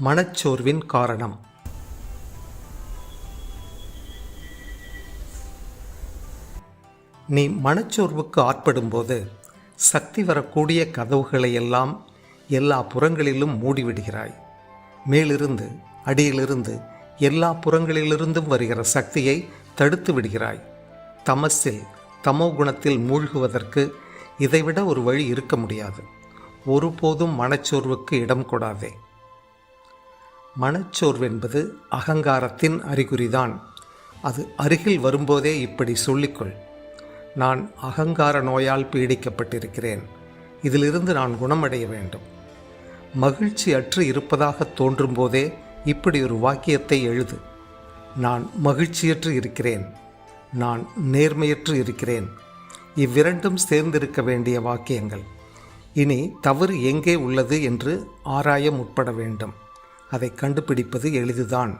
மனச்சோர்வின் காரணம். நீ மனச்சோர்வுக்கு ஆட்படும்போது சக்தி வரக்கூடிய கதவுகளை எல்லாம் எல்லா புறங்களிலும் மூடிவிடுகிறாய். மேலிருந்து அடியிலிருந்து எல்லா புறங்களிலிருந்தும் வருகிற சக்தியை தடுத்து விடுகிறாய். தமசில் தமோ குணத்தில் மூழ்குவதற்கு இதைவிட ஒரு வழி இருக்க முடியாது. ஒருபோதும் மனச்சோர்வுக்கு இடம் கொடாதே. மனச்சோர்வென்பது அகங்காரத்தின் அறிகுறிதான். அது அருகில் வரும்போதே இப்படி சொல்லிக்கொள். நான் அகங்கார நோயால் பீடிக்கப்பட்டிருக்கிறேன். இதிலிருந்து நான் குணமடைய வேண்டும். மகிழ்ச்சி அற்று இருப்பதாக தோன்றும் போதே இப்படி ஒரு வாக்கியத்தை எழுது. நான் மகிழ்ச்சியற்று இருக்கிறேன். நான் நேர்மையற்று இருக்கிறேன். இவ்விரண்டும் சேர்ந்திருக்க வேண்டிய வாக்கியங்கள். இனி தவறு எங்கே உள்ளது என்று ஆராய முற்பட வேண்டும். அதை கண்டுபிடிப்பது எளிதுதான்.